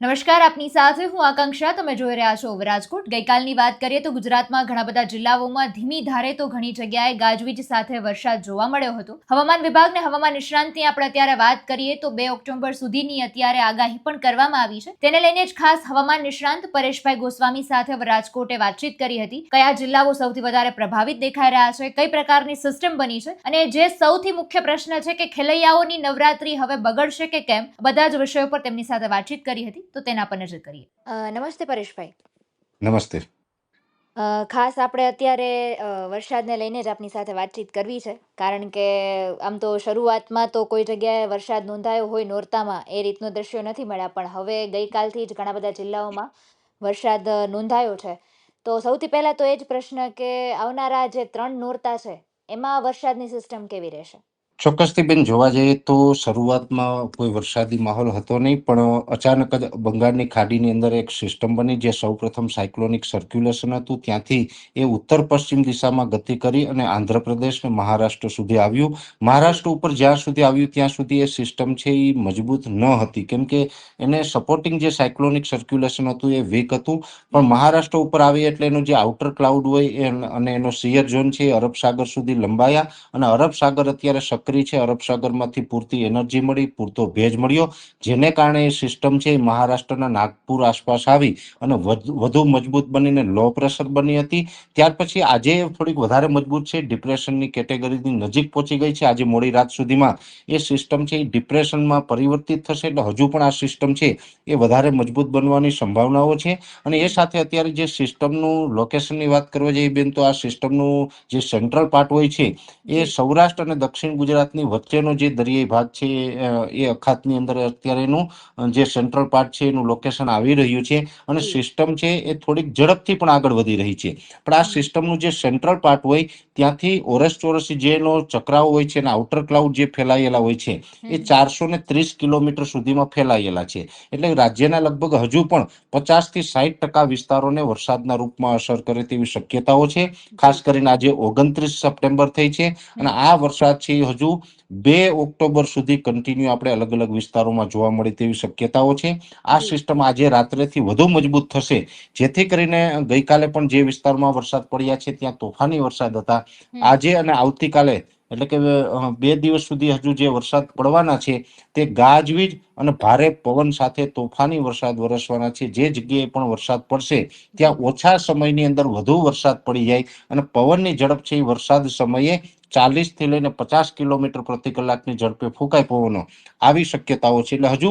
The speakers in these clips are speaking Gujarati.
નમસ્કાર, આપની સાથે હું આકાંક્ષા. તમે જોઈ રહ્યા છો રાજકોટ ગઈકાલની વાત કરીએ તો ગુજરાતમાં ઘણા બધા જિલ્લાઓમાં ધીમી ધારે તો ઘણી જગ્યાએ ગાજવીજ સાથે વરસાદ જોવા મળ્યો હતો. હવામાન વિભાગને હવામાન નિષ્ણાંતની આપણે અત્યારે વાત કરીએ તો બે ઓક્ટોબર સુધીની અત્યારે આગાહી પણ કરવામાં આવી છે. તેને લઈને જ ખાસ હવામાન નિષ્ણાંત પરેશભાઈ ગોસ્વામી સાથે રાજકોટે વાતચીત કરી હતી. કયા જિલ્લાઓ સૌથી વધારે પ્રભાવિત દેખાઈ રહ્યા છે? કઈ પ્રકારની સિસ્ટમ બની છે? અને જે સૌથી મુખ્ય પ્રશ્ન છે કે ખેલૈયાઓની નવરાત્રી હવે બગડશે કે કેમ? બધા જ વિષયો પર તેમની સાથે વાતચીત કરી હતી. તો તેના પર નજર કરીએ. નમસ્તે પરેશભાઈ. નમસ્તે. ખાસ આપણે અત્યારે વરસાદને લઈને જ આપની સાથે વાતચીત કરવી છે. કારણ કે આમ તો શરૂઆતમાં તો કોઈ જગ્યાએ વરસાદ નોંધાયો હોય નોરતામાં એ રીતનો દ્રશ્યો નથી મળ્યા. પણ હવે ગઈકાલથી જ ઘણા બધા જિલ્લાઓમાં વરસાદ નોંધાયો છે. તો સૌથી પહેલાં તો એ જ પ્રશ્ન કે આવનારા જે ત્રણ નોરતા છે એમાં વરસાદની સિસ્ટમ કેવી રહેશે? ચોક્કસથી બેન, જોવા જઈએ તો શરૂઆતમાં કોઈ વરસાદી માહોલ હતો નહીં, પણ અચાનક જ બંગાળની ખાડીની અંદર એક સિસ્ટમ બની, જે સૌપ્રથમ સાયક્લોનિક સર્ક્યુલેશન હતું. ત્યાંથી એ ઉત્તર પશ્ચિમ દિશામાં ગતિ કરી અને આંધ્રપ્રદેશ ને મહારાષ્ટ્ર સુધી આવ્યું. મહારાષ્ટ્ર ઉપર જ્યાં સુધી આવ્યું, ત્યાં સુધી એ સિસ્ટમ છે એ મજબૂત ન હતી. કેમ કે એને સપોર્ટિંગ જે સાયક્લોનિક સર્ક્યુલેશન હતું એ વીક હતું. પણ મહારાષ્ટ્ર ઉપર આવી એટલે એનું જે આઉટર ક્લાઉડ હોય અને એનો સિયર ઝોન છે એ અરબ સાગર સુધી લંબાયા અને અરબ સાગર અત્યારે સક્રિય છે. અરબ સાગરમાંથી પૂરતી એનર્જી મળી, પૂરતો ભેજ મળ્યો, જેને કારણે એ સિસ્ટમ છે એ મહારાષ્ટ્રના નાગપુર આસપાસ આવી અને વધુ મજબૂત બનીને લો પ્રેશર બની હતી. ત્યાર પછી આજે થોડીક વધારે મજબૂત છે. ડિપ્રેશનની કેટેગરીની નજીક પહોંચી ગઈ છે. આજે મોડી રાત સુધીમાં એ સિસ્ટમ છે એ ડિપ્રેશનમાં પરિવર્તિત થશે એટલે હજુ પણ આ સિસ્ટમ છે એ વધારે મજબૂત બનવાની સંભાવનાઓ છે. અને એ સાથે અત્યારે જે સિસ્ટમનું લોકેશનની વાત કરવા જઈએ બેન, તો આ સિસ્ટમનું જે સેન્ટ્રલ પાર્ટ હોય છે એ સૌરાષ્ટ્ર અને દક્ષિણ ગુજરાતની વચ્ચેનો જે દરિયાઈ ભાગ છે એ અખાતની અંદર અત્યારેનું જે સેન્ટ્રલ પાર્ટ છે એનું લોકેશન આવી રહ્યું છે અને સિસ્ટમ છે એ થોડીક ઝડપથી પણ આગળ વધી રહી છે. પણ આ સિસ્ટમનું જે સેન્ટ્રલ પાર્ટ હોય ત્યાંથી ઓરસ ચોરસી જેનો ચક્રાઓ હોય છે અને આઉટર ક્લાઉડ જે ફેલાયેલા હોય છે એ ચારસો ને ત્રીસ કિલોમીટર સુધીમાં ફેલાયેલા છે. એટલે રાજ્યના લગભગ હજુ પણ પચાસથી સાહીઠ ટકા વિસ્તારોને વરસાદના રૂપમાં અસર કરે તેવી શક્યતાઓ છે. ખાસ કરીને આજે ઓગણત્રીસ સપ્ટેમ્બર થઈ છે અને આ વરસાદ છે એ હજુ બે ઓક્ટોબર સુધી કન્ટિન્યુ આપણે અલગ અલગ વિસ્તારોમાં જોવા મળે તેવી શક્યતાઓ છે. આ સિસ્ટમ આજે રાત્રેથી વધુ મજબૂત થશે. જેથી કરીને ગઈકાલે પણ જે વિસ્તારમાં વરસાદ પડ્યા છે ત્યાં તોફાની વરસાદ હતા. આજે અને આવતીકાલે એટલે કે બે દિવસ સુધી હજુ જે વરસાદ પડવાના છે તે ગાજવીજ અને ભારે પવન સાથે તોફાની વરસાદ વરસવાના છે. જે જગ્યાએ પણ વરસાદ પડશે ત્યાં ઓછા સમયની અંદર વધુ વરસાદ પડી જાય અને પવનની ઝડપ છે એ વરસાદ સમયે ચાલીસથી લઈને પચાસ કિલોમીટર પ્રતિ કલાકની ઝડપે ફૂંકાય પવનો આવી શક્યતાઓ છે. એટલે હજુ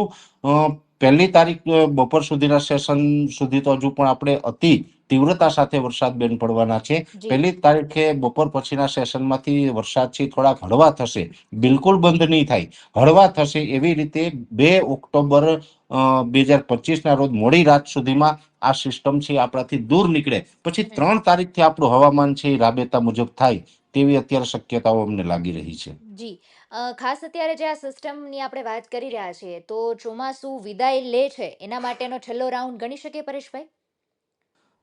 પહેલી તારીખ બપોર સુધીના સેશન સુધી તો હજુ પણ આપણે અતિ તીવ્રતા સાથે વરસાદ બેન પડવાના છે. પહેલી તારીખે બપોર પછીના સેશનમાંથી વરસાદ છે થોડાક હળવા થશે. બિલકુલ બંધ નહીં થાય. હળવા થશે એવી રીતે બે ઓક્ટોબર બે હજાર પચીસના રોજ મોડી રાત સુધીમાં આ સિસ્ટમ છે આપણાથી દૂર નીકળે. પછી ત્રણ તારીખથી આપણું હવામાન છે એ રાબેતા મુજબ થાય. તેવી અત્યારે શક્યતાઓ અમને લાગી રહી છે. જી. ખાસ અત્યારે જે આ સિસ્ટમની આપણે વાત કરી રહ્યા છીએ, તો ચોમાસું વિદાય લે છે, એના માટેનો છેલ્લો રાઉન્ડ ગણી શકીએ પરેશભાઈ?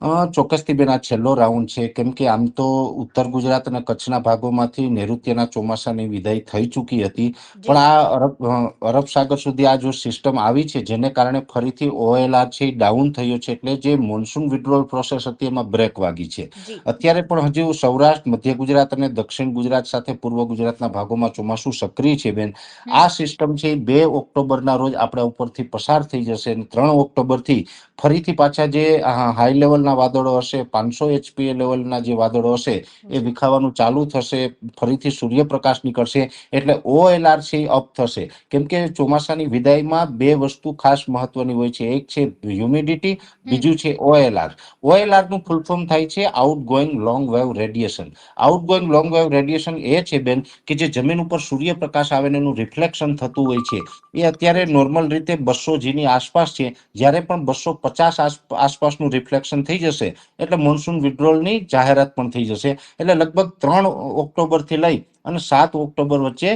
ચોક્કસથી બેન આ છેલ્લો રાઉન્ડ છે. કેમ કે આમ તો ઉત્તર ગુજરાત અને કચ્છના ભાગોમાંથી નૈઋત્યના ચોમાસાની વિદાય થઈ ચૂકી હતી. પણ આ અરબ અરબ સાગર સુધી આ જો સિસ્ટમ આવી છે જેને કારણે ફરીથી ઓએલઆર છે ડાઉન થયો છે એટલે જે મોન્સૂન વિડ્રોલ પ્રોસેસ હતી એમાં બ્રેક વાગી છે. અત્યારે પણ હજુ સૌરાષ્ટ્ર મધ્ય ગુજરાત અને દક્ષિણ ગુજરાત સાથે પૂર્વ ગુજરાતના ભાગોમાં ચોમાસું સક્રિય છે બેન. આ સિસ્ટમ છે એ બે ઓક્ટોબરના રોજ આપણા ઉપરથી પસાર થઈ જશે અને ત્રણ ઓક્ટોબરથી ફરીથી પાછા જે હાઈ લેવલના વાદળો હશે, પાંચસો એચપીએ લેવલના જે વાદળો હશે, એ વિખાવાનું ચાલુ થશે, ફરીથી સૂર્યપ્રકાશ નીકળશે, એટલે ઓએલઆર અપ થશે. કેમ કે ચોમાસાની વિદાયમાં બે વસ્તુ ખાસ મહત્વની હોય છે. એક છે હ્યુમિડિટી બીજું છે ઓએલઆર ઓએલઆરનું ફૂલ ફોર્મ થાય છે outgoing long wave radiation outgoing long wave radiation એ છે બેન, કે જે જમીન ઉપર સૂર્યપ્રકાશ આવે ને એનું રિફ્લેક્શન થતું હોય છે. એ અત્યારે નોર્મલ રીતે બસો જીની આસપાસ છે. જ્યારે પણ બસો પચાસ આસપાસનું રિફ્લેક્શન થઈ જશે. એટલે મોન્સૂન વિડ્રોલની જાહેરાત પણ થઈ જશે. એટલે લગભગ ત્રણ ઓક્ટોબરથી લઈ અને સાત ઓક્ટોબર વચ્ચે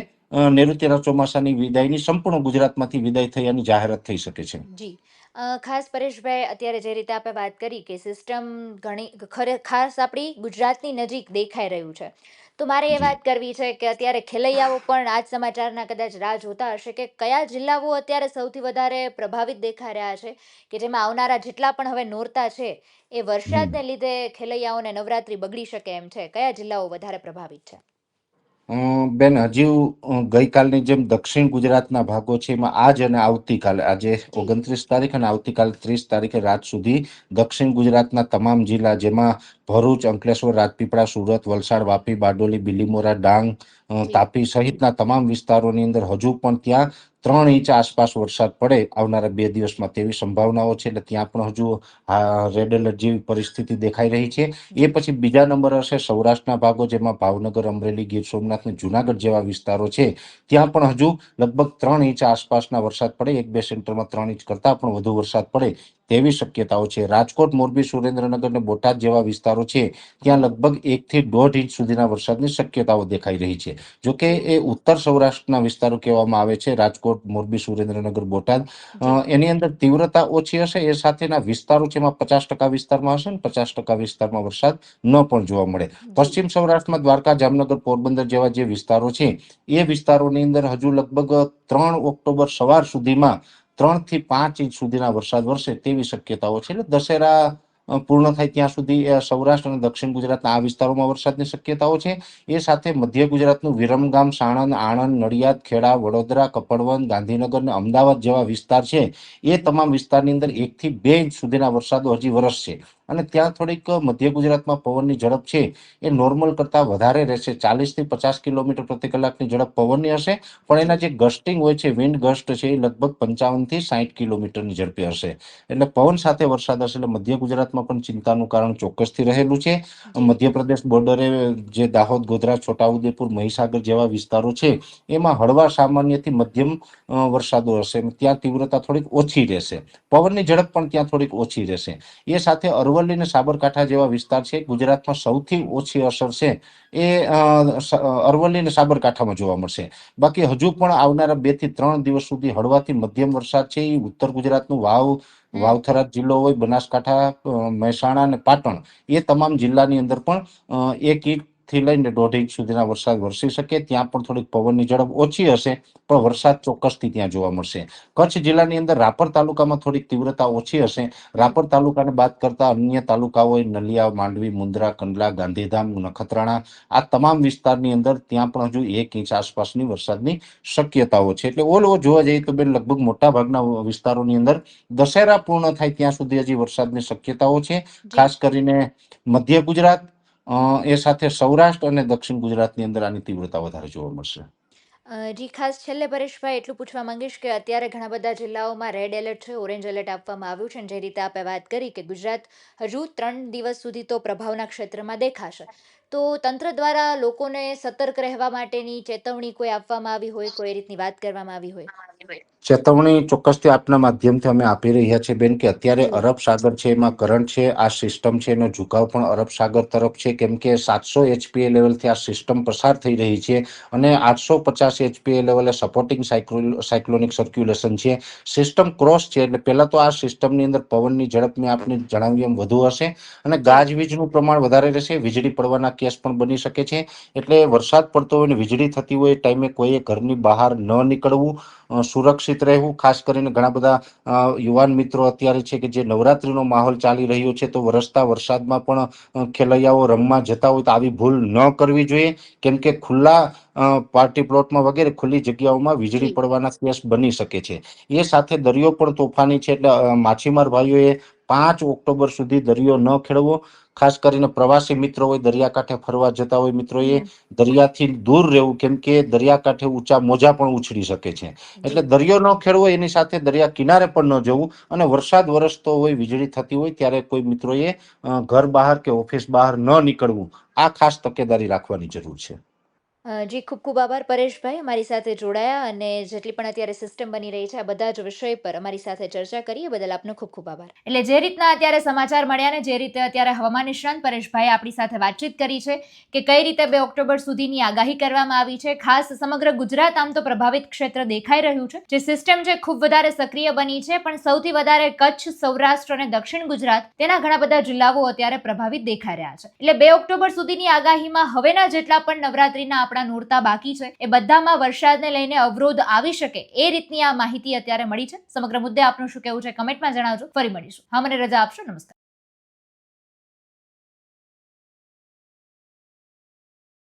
નૈઋત્યના ચોમાસાની વિદાયની સંપૂર્ણ ગુજરાતમાંથી વિદાય થયાની જાહેરાત થઈ શકે છે. ખાસ પરેશભાઈ, અત્યારે જે રીતે આપણે વાત કરી કે સિસ્ટમ ઘણી ખાસ આપણી ગુજરાતની નજીક દેખાઈ રહ્યું છે. તો મારે એ વાત કરવી છે કે અત્યારે ખેલૈયાઓ પણ આજ સમાચારના કદાચ રાહ જોતા હશે કે કયા જિલ્લાઓ અત્યારે સૌથી વધારે પ્રભાવિત દેખાઈ રહ્યા છે કે જેમાં આવનારા જેટલા પણ હવે નોરતા છે એ વરસાદને લીધે ખેલૈયાઓને નવરાત્રી બગડી શકે એમ છે. કયા જિલ્લાઓ વધારે પ્રભાવિત છે? બેન હજી ગઈકાલની જેમ દક્ષિણ ગુજરાતના ભાગો છે એમાં આજ અને આવતીકાલે આજે ઓગણત્રીસ તારીખ અને આવતીકાલે ત્રીસ તારીખે રાત સુધી દક્ષિણ ગુજરાતના તમામ જિલ્લા જેમાં ભરૂચ અંકલેશ્વર રાજપીપળા સુરત વલસાડ વાપી બારડોલી બિલીમોરા ડાંગ તાપી સહિતના તમામ વિસ્તારોની અંદર હજુ પણ ત્યાં ત્રણ ઇંચ આસપાસ વરસાદ પડે આવનારા બે દિવસમાં તેવી સંભાવનાઓ છે એટલે ત્યાં પણ હજુ રેડ એલર્ટ જેવી પરિસ્થિતિ દેખાઈ રહી છે. એ પછી બીજા નંબર હશે સૌરાષ્ટ્રના ભાગો જેમાં ભાવનગર, અમરેલી, ગીર સોમનાથ અને જુનાગઢ જેવા વિસ્તારો છે. ત્યાં પણ હજુ લગભગ ત્રણ ઇંચ આસપાસના વરસાદ પડે. એક બે સેન્ટરમાં ત્રણ ઇંચ કરતા પણ વધુ વરસાદ પડે. તેવી શક્યતાઓ છે. રાજકોટ મોરબી સુરેન્દ્રનગર અને બોટાદ જેવા વિસ્તારો છે ત્યાં લગભગ એકથી દોઢ ઇંચ સુધીના વરસાદની શક્યતાઓ દેખાઈ રહી છે. જોકે એ ઉત્તર સૌરાષ્ટ્રના વિસ્તારો કહેવામાં આવે છે રાજકોટ મોરબી સુરેન્દ્રનગર બોટાદ. એની અંદર તીવ્રતા ઓછી હશે એ સાથેના વિસ્તારો છે એમાં પચાસ ટકા વિસ્તારમાં હશે ને પચાસ ટકા વિસ્તારમાં વરસાદ ન પણ જોવા મળે. પશ્ચિમ સૌરાષ્ટ્રમાં દ્વારકા જામનગર પોરબંદર જેવા જે વિસ્તારો છે એ વિસ્તારોની અંદર હજુ લગભગ ત્રણ ઓક્ટોબર સવાર સુધીમાં ત્રણથી પાંચ ઇંચ સુધીના વરસાદ વરસે તેવી શક્યતાઓ છે. એટલે દશેરા પૂર્ણ થાય ત્યાં સુધી સૌરાષ્ટ્ર અને દક્ષિણ ગુજરાતના આ વિસ્તારોમાં વરસાદની શક્યતાઓ છે. એ સાથે મધ્ય ગુજરાતનું વિરમગામ, સાણંદ, આણંદ, નડિયાદ, ખેડા, વડોદરા કપડવન ગાંધીનગર અને અમદાવાદ જેવા વિસ્તાર છે. એ તમામ વિસ્તારની અંદર એકથી બે ઇંચ સુધીના વરસાદો હજી વરસશે. અને ત્યાં થોડીક મધ્ય ગુજરાતમાં પવનની ઝડપ છે. એ નોર્મલ કરતાં વધારે રહેશે. ચાલીસથી પચાસ કિલોમીટર પ્રતિ કલાકની ઝડપ પવનની હશે. પણ એના જે ગસ્ટિંગ હોય છે વિન્ડ ગસ્ટ છે એ લગભગ પંચાવનથી સાઠ કિલોમીટરની ઝડપે હશે. એટલે પવન સાથે વરસાદ હશે એટલે મધ્ય ગુજરાતમાં પણ ચિંતાનું કારણ ચોક્કસથી રહેલું છે. મધ્યપ્રદેશ બોર્ડરે જે દાહોદ ગોધરા છોટાઉદેપુર મહીસાગર જેવા વિસ્તારો છે એમાં હળવા સામાન્યથી મધ્યમ વરસાદો હશે. ત્યાં તીવ્રતા થોડીક ઓછી રહેશે. પવનની ઝડપ પણ ત્યાં થોડીક ઓછી રહેશે. એ સાથે અરવલ્લી અને સાબરકાંઠા જેવા વિસ્તાર છે ગુજરાતમાં સૌથી ઓછી અસર છે એ અરવલ્લી અને સાબરકાંઠામાં જોવા મળશે. બાકી હજુ પણ આવનારા બેથી ત્રણ દિવસ સુધી હળવાથી મધ્યમ વરસાદ છે એ ઉત્તર ગુજરાતનું વાવ વાવથરા જિલ્લો હોય બનાસકાંઠા મહેસાણા અને પાટણ એ તમામ જિલ્લાની અંદર પણ એક એક થી લઈને દોઢ ઇંચ સુધીના વરસાદ વરસી શકે ત્યાં પણ થોડીક પવનની ઝડપ ઓછી હશે પણ વરસાદ ચોક્કસથી ત્યાં જોવા મળશે. કચ્છ જિલ્લાની અંદર રાપર તાલુકામાં થોડીક તીવ્રતા ઓછી હશે. રાપર તાલુકાને બાદ કરતા અન્ય તાલુકાઓ નલિયા માંડવી મુન્દ્રા કંડલા ગાંધીધામ નખત્રાણા આ તમામ વિસ્તારની અંદર ત્યાં પણ હજુ એક ઇંચ આસપાસની વરસાદની શક્યતાઓ છે. એટલે ઓલ ઓવર જોવા જઈએ તો બેન લગભગ મોટા ભાગના વિસ્તારોની અંદર દશેરા પૂર્ણ થાય ત્યાં સુધી હજી વરસાદની શક્યતાઓ છે. ખાસ કરીને મધ્ય ગુજરાત એ સાથે સૌરાષ્ટ્ર અને દક્ષિણ ગુજરાતની અંદર આની તીવ્રતા વધારે જોવા મળશે. જી, ખાસ છેલ્લે પરેશભાઈ એટલું પૂછવા માંગીશ કે અત્યારે ઘણા બધા જિલ્લાઓમાં રેડ એલર્ટ છે ઓરેન્જ એલર્ટ આપવામાં આવ્યું છે જે રીતે આપણે વાત કરી કે ગુજરાત હજુ ત્રણ દિવસ સુધી તો પ્રભાવના ક્ષેત્રમાં દેખાશે. તો તંત્ર દ્વારા લોકોને સતર્ક રહેવા માટેની ચેતવણી કોઈ આપવામાં આવી હોય કોઈ રીતની વાત કરવામાં આવી હોય ચેતવણી ચોક્કસથી આપના માધ્યમથી અમે આપી રહ્યા છીએ બેન કે અત્યારે. અરબ સાગર છે એમાં કરંટ છે આ સિસ્ટમ છે એનો ઝુકાવ પણ અરબ સાગર તરફ છે કેમ કે સાતસો એચપીએ લેવલથી આ સિસ્ટમ પસાર થઈ રહી છે અને આઠસો પચાસ એચપીએ લેવલે સપોર્ટિંગ સાયક્લોનિક સર્ક્યુલેશન છે સિસ્ટમ ક્રોસ છે એટલે પહેલા તો આ સિસ્ટમની અંદર પવનની ઝડપ મેં આપને જણાવ્યું એમ વધુ હશે અને ગાજવીજનું પ્રમાણ વધારે રહેશે વીજળી પડવાના કેસ પણ બની શકે છે. એટલે વરસાદ પડતો હોય ને વીજળી થતી હોય એ ટાઈમે કોઈએ ઘરની બહાર ન નીકળવું સુરક્ષિત રહેવું. ખાસ કરીને ઘણા બધા યુવાન મિત્રો અત્યારે છે કે જે નવરાત્રીનો માહોલ ચાલી રહ્યો છે તો વરસતા વરસાદમાં પણ ખેલૈયાઓ રમવા જતા હોય તો આવી ભૂલ ન કરવી જોઈએ. કેમ કે ખુલ્લા પાર્ટી પ્લોટમાં વગેરે ખુલ્લી જગ્યાઓમાં વીજળી પડવાના કેસ બની શકે છે. એ સાથે દરિયો પણ તોફાની છે એટલે માછીમાર ભાઈઓએ પાંચ ઓક્ટોબર સુધી દરિયો ન ખેડવો. ખાસ કરીને પ્રવાસી મિત્રો હોય દરિયાકાંઠે ફરવા જતા હોય મિત્રોએ. દરિયાથી દૂર રહેવું કેમ કે દરિયાકાંઠે ઊંચા મોજા પણ ઉછળી શકે છે. એટલે દરિયો ન ખેડવો એની સાથે દરિયા કિનારે પણ ન જવું. અને વરસાદ વરસતો હોય વીજળી થતી હોય ત્યારે કોઈ મિત્રોએ ઘર બહાર કે ઓફિસ બહાર ન નીકળવું. આ ખાસ તકેદારી રાખવાની જરૂર છે. જી, ખૂબ ખૂબ આભાર. પરેશભાઈ, અમારી સાથે જોડાયા અને જેટલી પણ અત્યારે સિસ્ટમ બની રહી છે, આ બધા જ વિષય પર અમારી સાથે ચર્ચા કરી. એ બદલ આપનો ખૂબ ખૂબ આભાર. એટલે જે રીતના અત્યારે સમાચાર મળ્યા ને, જે રીતે અત્યારે હવામાન નિષ્ણાંત પરેશભાઈ આપણી સાથે વાતચીત કરી છે કે કઈ રીતે બે ઓક્ટોબર સુધીની આગાહી કરવામાં આવી છે. ખાસ સમગ્ર ગુજરાત આમ તો પ્રભાવિત ક્ષેત્ર દેખાઈ રહ્યું છે. જે સિસ્ટમ છે ખૂબ વધારે સક્રિય બની છે, પણ સૌથી વધારે કચ્છ, સૌરાષ્ટ્ર અને દક્ષિણ ગુજરાત તેના ઘણા બધા જિલ્લાઓ અત્યારે પ્રભાવિત દેખાઈ રહ્યા છે. એટલે બે ઓક્ટોબર સુધીની આગાહીમાં હવેના જેટલા પણ નવરાત્રીના આપણા નોરતા બાકી છે, એ બધામાં વરસાદને લઈને અવરોધ આવી શકે, એ રીતની આ માહિતી અત્યારે મળી છે. સમગ્ર મુદ્દે આપનું શું કહેવું છે, કમેન્ટમાં જણાવજો. ફરી મળીશું. હા, મને રજા આપશો. નમસ્કાર.